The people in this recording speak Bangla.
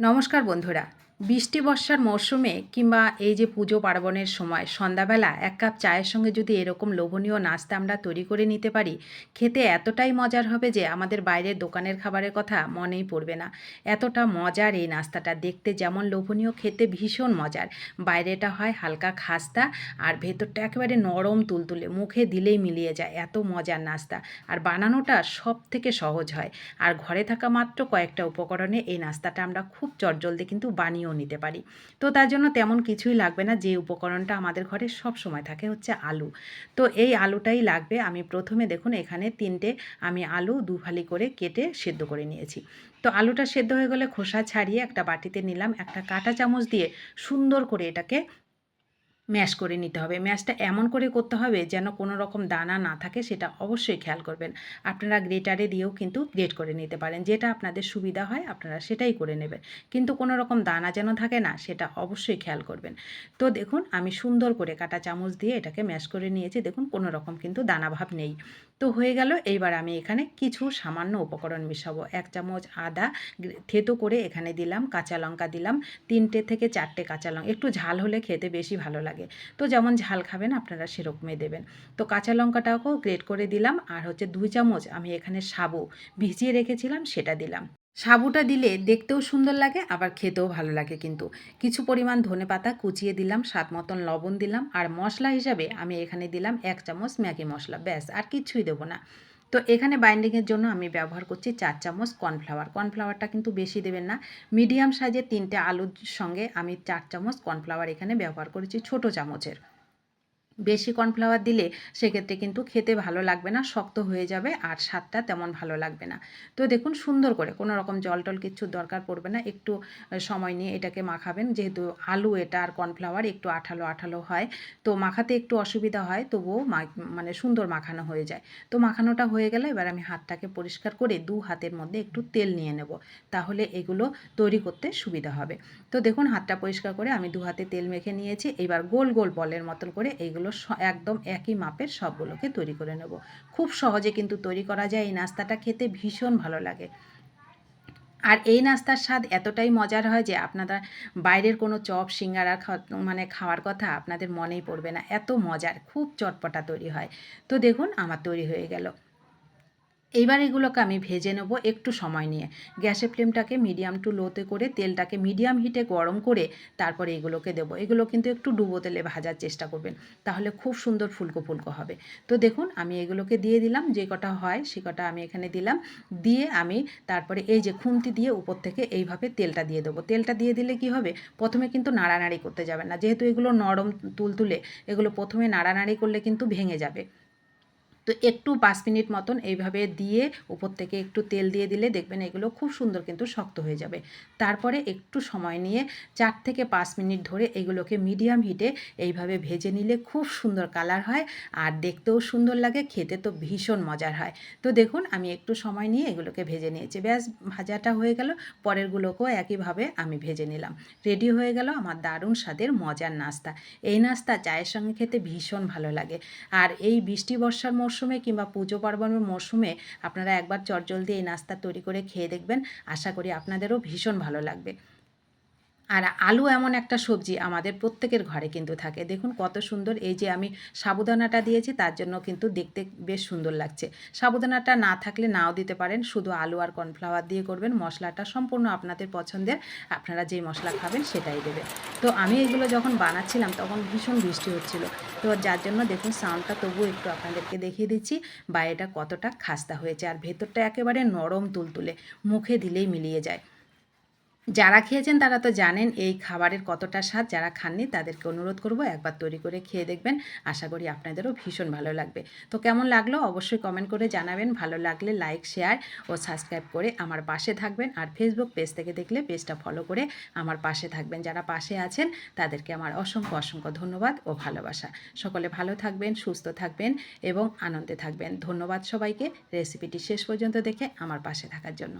নমস্কার বন্ধুরা। বৃষ্টি, বর্ষার মরশুমে কিংবা এই যে পুজো পার্বণের সময় সন্ধ্যাবেলা এক কাপ চায়ের সঙ্গে যদি এরকম লোভনীয় নাস্তা আমরা তৈরি করে নিতে পারি, খেতে এতটাই মজার হবে যে আমাদের বাইরের দোকানের খাবারের কথা মনেই পড়বে না। এতটা মজার এই নাস্তাটা, দেখতে যেমন লোভনীয়, খেতে ভীষণ মজার। বাইরেটা হয় হালকা খাস্তা আর ভেতরটা একেবারে নরম তুলতুলে, মুখে দিলেই মিলিয়ে যায়, এত মজার নাস্তা। আর বানানোটা সব থেকে সহজ হয়। আর ঘরে থাকা মাত্র কয়েকটা উপকরণে এই নাস্তাটা আমরা খুব চটজলদি কিন্তু বানিয়েও নিতে পারি। তো তার জন্য তেমন কিছুই লাগবে না, যে উপকরণটা আমাদের ঘরে সব সময় থাকে হচ্ছে আলু। তো এই আলুটাই লাগবে। আমি প্রথমে দেখুন এখানে তিনটে আমি আলু দুফালি করে কেটে সেদ্ধ করে নিয়েছি। তো আলুটা সেদ্ধ হয়ে গেলে খোসা ছাড়িয়ে একটা বাটিতে নিলাম, একটা কাঁটা চামচ দিয়ে সুন্দর করে এটাকে ম্যাশ করে নিতে হবে। ম্যাশটা এমন করে করতে হবে যেন কোনো রকম দানা না থাকে, সেটা অবশ্যই খেয়াল করবেন। আপনারা গ্রেটারে দিয়েও কিন্তু গ্রেট করে নিতে পারেন। যেটা আপনাদের সুবিধা হয়, আপনারা সেটাই করে নেবেন। কিন্তু কোনো রকম দানা যেন থাকে না, সেটা অবশ্যই খেয়াল করবেন। তো দেখুন, আমি সুন্দর করে কাটা চামচ দিয়ে এটাকে ম্যাশ করে নিয়েছি। দেখুন, কোনো রকম কিন্তু দানা ভাব নেই। তো হয়ে গেল, এইবার আমি এখানে কিছু সামান্য উপকরণ মিশাবো। এক চামচ আদা থেতো করে এখানে দিলাম, কাঁচা লঙ্কা দিলাম, তিনটে থেকে চারটে কাঁচা লঙ্কা একটু ঝাল হলে খেতে বেশি ভালো লাগে। তো যেমন ঝাল খাবেন, আপনারা সেরকমই দেবেন। তো কাঁচা লঙ্কাটাকেও গ্রেট করে দিলাম, আর হচ্ছে দুই চামচ আমি এখানে সাবু ভিজিয়ে রেখেছিলাম, সেটা দিলাম। সাবুটা দিলে দেখতেও সুন্দর লাগে, আবার খেতেও ভালো লাগে কিন্তু। কিছু পরিমাণ ধনে পাতা কুচিয়ে দিলাম, স্বাদ মতন লবণ দিলাম, আর মশলা হিসাবে আমি এখানে দিলাম এক চামচ ম্যাগি মশলা, ব্যাস, আর কিছুই দেবো না। তো এখানে বাইন্ডিংয়ের জন্য আমি ব্যবহার করছি চার চামচ কর্নফ্লাওয়ার কর্নফ্লাওয়ারটা কিন্তু বেশি দেবেন না। মিডিয়াম সাইজের তিনটে আলুর সঙ্গে আমি চার চামচ কর্নফ্লাওয়ার এখানে ব্যবহার করেছি ছোট চামচের। বেশি কর্নফ্লাওয়ার দিলে সেক্ষেত্রে কিন্তু খেতে ভালো লাগবে না, শক্ত হয়ে যাবে আর স্বাদটা তেমন ভালো লাগবে না। তো দেখুন সুন্দর করে কোনো রকম জল টল কিচ্ছু দরকার পড়বে না, একটু সময় নিয়ে এটাকে মাখাবেন। যেহেতু আলু এটা আর কর্নফ্লাওয়ার একটু আঠালো আঠালো হয়, তো মাখাতে একটু অসুবিধা হয়, তবুও মানে সুন্দর মাখানো হয়ে যায়। তো মাখানোটা হয়ে গেলে এবার আমি হাতটাকে পরিষ্কার করে দু হাতের মধ্যে একটু তেল নিয়ে নেব, তাহলে এগুলো তৈরি করতে সুবিধা হবে। তো দেখুন হাতটা পরিষ্কার করে আমি দু হাতে তেল মেখে নিয়েছি, এবার গোল গোল বলের মতন করে এইগুলো এগুলো একদম একই মাপের সবগুলোকে তৈরি করে নেব। খুব সহজে কিন্তু তৈরি করা যায়, এই নাস্তাটা খেতে ভীষণ ভালো লাগে। আর এই নাস্তার স্বাদ এতটাই মজার হয় যে আপনারা বাইরের কোনো চপ, সিঙ্গারা মানে খাওয়ার কথা আপনাদের মনেই পড়বে না। এত মজার, খুব চটপটা তৈরি হয়। তো দেখুন, আমার তৈরি হয়ে গেল। এইবার এগুলোকে আমি ভেজে নেব একটু সময় নিয়ে। গ্যাসের ফ্লেমটাকে মিডিয়াম টু লোতে করে তেলটাকে মিডিয়াম হিটে গরম করে তারপরে এগুলোকে দেবো। এগুলো কিন্তু একটু ডুবো তেলে ভাজার চেষ্টা করবেন, তাহলে খুব সুন্দর ফুলকো ফুলকো হবে। তো দেখুন, আমি এগুলোকে দিয়ে দিলাম, যে কটা হয় সে কটা আমি এখানে দিলাম। দিয়ে আমি তারপরে এই যে খুন্তি দিয়ে উপর থেকে এইভাবে তেলটা দিয়ে দেবো। তেলটা দিয়ে দিলে কি হবে? প্রথমে কিন্তু নাড়ানাড়ি করতে যাবে না। যেহেতু এগুলো নরম তুলতুলে, এগুলো প্রথমে নাড়ানাড়ি করলে কিন্তু ভেঙে যাবে। তো একটু পাঁচ মিনিট মতন এইভাবে দিয়ে উপর থেকে একটু তেল দিয়ে দিলে দেখবেন এগুলো খুব সুন্দর কিন্তু শক্ত হয়ে যাবে। তারপরে একটু সময় নিয়ে চার থেকে পাঁচ মিনিট ধরে এগুলোকে মিডিয়াম হিটে এইভাবে ভেজে নিলে খুব সুন্দর কালার হয় আর দেখতেও সুন্দর লাগে, খেতে তো ভীষণ মজার হয়। তো দেখুন আমি একটু সময় নিয়ে এগুলোকে ভেজে নিয়েছি। ব্যাস ভাজাটা হয়ে গেল, পরেরগুলোকেও একইভাবে আমি ভেজে নিলাম। রেডি হয়ে গেল আমার দারুণ স্বাদের মজার নাস্তা। এই নাস্তা চায়ের সঙ্গে খেতে ভীষণ ভালো লাগে। আর এই বৃষ্টি বর্ষার মরশুম মরশুমে কিংবা পুজো পার্বণের মরশুমে আপনারা একবার চটজলদি এই নাস্তা তৈরি করে খেয়ে দেখবেন। আশা করি আপনাদেরও ভীষণ ভালো লাগবে। আর আলু এমন একটা সবজি আমাদের প্রত্যেকের ঘরে কিন্তু থাকে। দেখুন কত সুন্দর এই যে আমি সাবুদানাটা দিয়েছি, তার জন্য কিন্তু দেখতে বেশ সুন্দর লাগছে। সাবুদানাটা না থাকলে নাও দিতে পারেন, শুধু আলু আর কর্নফ্লাওয়ার দিয়ে করবেন, মশলাটা সম্পূর্ণ আপনাদের পছন্দের, আপনারা যেই মশলা খাবেন সেটাই দেবেন। তো আমি এগুলো যখন বানাচ্ছিলাম তখন ভীষণ বৃষ্টি হচ্ছিল। তো যার জন্য দেখুন সাউন্ডটা তবু একটু আপনাদেরকে দেখিয়ে দিচ্ছি বাইরেটা কতটা খাস্তা হয়েছে। আর ভেতরটা একেবারে নরম তুলতুলে, মুখে দিলেই মিলিয়ে যায়। যারা খেয়েছেন তারা তো জানেন এই খাবারের কতটা স্বাদ, যারা খাননি তাদেরকে অনুরোধ করব একবার তৈরি করে খেয়ে দেখবেন। আশা করি আপনাদেরও ভীষণ ভালো লাগবে। তো কেমন লাগল অবশ্যই কমেন্ট করে জানাবেন। ভালো লাগলে লাইক শেয়ার ও সাবস্ক্রাইব করে আমার পাশে থাকবেন। আর ফেসবুক পেজ থেকে দেখলে পেজটা ফলো করে আমার পাশে থাকবেন। যারা পাশে আছেন তাদেরকে আমার অসংখ্য অসংখ্য ধন্যবাদ ও ভালোবাসা। সকলে ভালো থাকবেন, সুস্থ থাকবেন এবং আনন্দে থাকবেন। ধন্যবাদ সবাইকে। রেসিপিটি শেষ পর্যন্ত দেখে আমার পাশে থাকার জন্য।